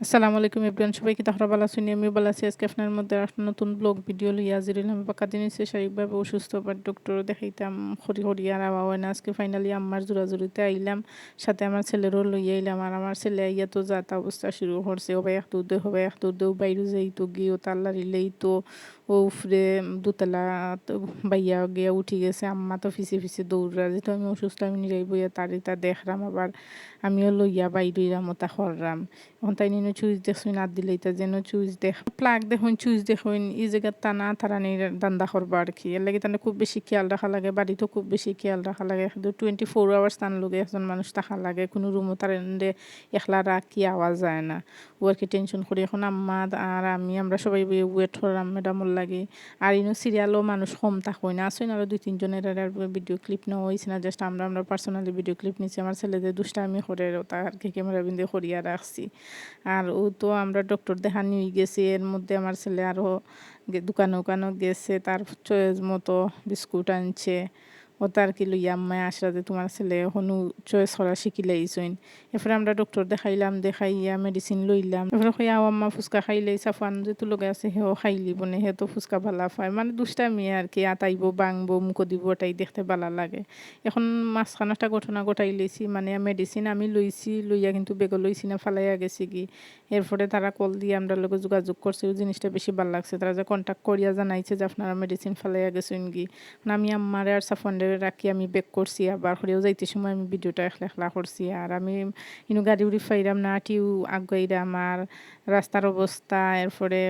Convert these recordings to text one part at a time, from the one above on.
আসসালামু আলাইকুম ইব্রান সবাইকে তাহরা ভালো আছেন আমি বলা আছি। আজকে আপনার মধ্যে একটা নতুন ব্লগ ভিডিও লইয়া হাজির আমি পাকা দিন এসে শারীরিকভাবে অসুস্থ বা ডক্টর দেখাইতাম। হরি হরি আর আওয়া না। আজকে ফাইনালি আম্মার জোরাজুরিতে আইলাম, সাথে আমার ছেলেরও লইয়া আইলাম। আর আমার ছেলে আইয়া তো যাতা অবস্থা শুরু করছে ও ভাই এক দুধ হবে এক দুধ বাইরে যাই তো গিয়ে ও তাল্লা রিলেই তো ও উফরে দুতলা বাইয়া গিয়া উঠি গেছে, আম্মা তো ফিসে ফিসে দৌড়া যেহেতু আমি অসুস্থ, আমি নিরাই বইয়া তারি তা দেখরাম, আবার আমিও লইয়া বাইরাম ওটা খররাম এখন তাই নিন চুইজ দেখুন না দিলে এটা যেন চুইজ দেখ প্লাগ দেখুন চুইজ দেখুন, এই জায়গার টানা তারানির দান্দা করবা আর কি। এর লাগে তাহলে খুব বেশি খেয়াল রাখা লাগে, বাড়িতেও খুব বেশি খেয়াল রাখা লাগে। টোয়েন্টি ফোর আওয়ার্স তান লোকে একজন মানুষ থাকা লাগে, কোনো রুমও তার একলা রাখি আওয়া যায় না। ও আর কি টেনশন করি এখন আম্মা আর আমি, আমরা সবাই ওয়েট করলাম ম্যাডামর লাগে। আর ইনো সিরিয়ালও মানুষ কম হয় না। আসুন আরও দুই, তিনজনের ভিডিও ক্লিপ নেওয়া হয়েছে না। জাস্ট আমরা আমরা পার্সোনালি ভিডিও ক্লিপ নিচ্ছি আমার ছেলেদের দুষ্টামি করে তার কি ক্যামেরা বিন্দু করিয়া রাখছি। আর ও তো আমরা ডক্টর দেখা নিয়ে গেছি। এর মধ্যে আমার ছেলে আরও দোকানে উকানো গেছে। তার চয়েস মতো বিস্কুট আনছে। ও তার কি লইয়া আম্মায় আসরা যে তোমার ছেলে হনু চয়েস করা শিখিলাইছইন এরপরে আমরা ডক্টর দেখাইলাম, দেখাইয়া মেডিসিন লইলাম। এরপরে কইয়া আম্মা ফুচকা খাইলেই সাফান যেহেতু লগে আছে, সেও খাইলি বনে সে তো ফুচকা ভালা পায়। মানে দুষ্টা মেয়ে আর কি, আতাইব, বাংবো মুখ দিব, ওটাই দেখতে ভালা লাগে। এখন মাঝখান একটা ঘটনা ঘটাই লইছি মানে মেডিসিন আমি লইছি, লইয়া কিন্তু বেগ লইছি না, ফালাইয়া গেছি কি। এরপরে তারা কল দিয়ে আমরা লোক যোগাযোগ করছে ওই জিনিসটা বেশি ভালো লাগছে। তারা যে কন্ট্যাক্ট করিয়া জানাইছে যে আপনারা মেডিসিন ফালাইয়া গেছেন কি। আমি আম্মারে আর সাফান্ডে রাখি আমি বেক করছি, আবার হলেও যাইতে সময় আমি ভিডিওটা একলা একলা করছি। আর আমি ইনু গাড়ি উড়ি ফাইরাম না, টিউ আগাইরাম। আর রাস্তার অবস্থা, এরপরে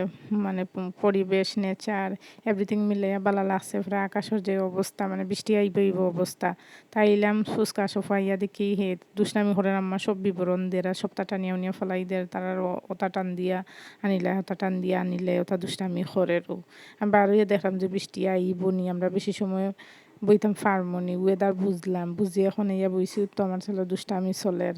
মানে পরিবেশ নেচার এভরিথিং মিলে ভালো লাগছে প্রায় আকাশের যে অবস্থা মানে বৃষ্টি আইব অবস্থা। তাই তাইলাম ফুচকা সোফাইয়া দেখি, হে দুষ্টামি করে আমার সব বিবরণ দেরা সপ্তাহ টানিয়া উনিয়া ফলাই দের তারা ওটা টান দিয়া আনিলে, ওটা টান দিয়া আনিলে ওটা দুষ্টামি করে। আমি বারোই দেখলাম যে বৃষ্টি আইব নি। আমরা বেশি সময় বইতাম ফার্মনি ওয়েদার বুঝলাম বুঝি এখন ইয়া বইছি তো আমার ছেলে দুষ্টামি চলের।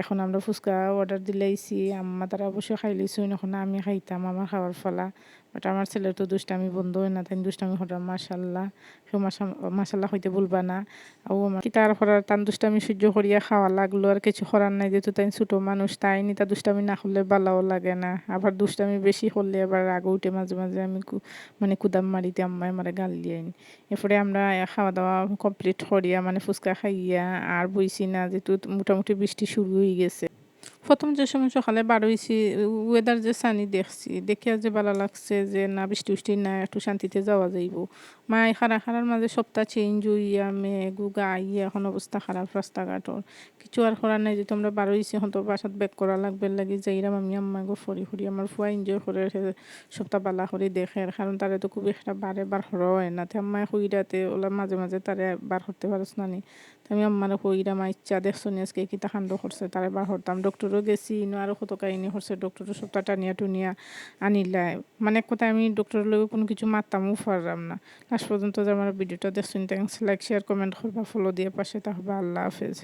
এখন আমরা ফুচকা অর্ডার দিলাইছি আম্মা তারা অবশ্যই খাইলিছি এখন আমি খাইতাম, আমার খাওয়ার ফলা। বাট আমার ছেলের তো দুষ্টামি বন্ধ হয় না, তাই দুষ্টামি হঠাৎ মাসাল্লাহ সেও মাসাল্লাহ হইতে বলবা না। ও আমার কি তার হরার তান দুষ্টামি সহ্য করিয়া খাওয়া লাগল, আর কিছু করার নাই, যেহেতু তাই ছোটো মানুষ, তাই নি তা দুষ্টামি না করলে বালাও লাগে না। আবার দুষ্টামি বেশি হলে আবার রাগ উঠে মাঝে মাঝে, আমি মানে কুদাম মারিতে আম্মায় আমার গাল দিয়ে এরপরে আমরা খাওয়া দাওয়া কমপ্লিট করিয়া মানে ফুচকা খাইয়া, আর বইছি না, যেহেতু মোটামুটি বৃষ্টি শুরু হয়ে গেছে। প্রথম যে সময় সকালে বার হয়েছি ওয়েদার যে সানি দেখছি, দেখিয়া যে ভালো লাগছে যে, না, বৃষ্টি উষ্টি না, একটু শান্তিতে যাওয়া যাইব। মা খারা খারার মাঝে সপ্তাহ চেঞ্জ হইয়া মেঘ গুগা, আইয়া, এখন অবস্থা খারাপ রাস্তাঘাটর কিছু আর করার নাই যে, তোমরা বার হয়েছি এখন তো বাসাত ব্যাক করা লাগবে, লাগি যাইরাম আমি, আম্মা গো, ফরি ফরি, আমার ফুয়া এনজয় করে সপ্তাহ বালা করে দেখে কারণ তারে তো খুব একটা বারে বার হয় না। তে আম্মায় খুঁড়াতে ওলা মাঝে মাঝে তারে বার করতে পারস না নি। আমি আমার হইরা মা ইচ্ছা দেখছ আজকে কিতা কাণ্ড করছে? তারে বার হরতাম ডক্টরও গেছি, ইনো আরও কত কাহিনী করছে। ডক্টরও সপ্তাহ টানিয়া টুনিয়া আনিলাই মানে কোথায় আমি ডক্টরের লগে কোনো কিছু মারতামও পারলাম না। লাস্ট পর্যন্ত যে আমার ভিডিওটা দেখছেন থ্যাংকস লাইক শেয়ার কমেন্ট করবা ফলো দিয়ে পাশে থাকবা। আল্লাহ হাফেজ।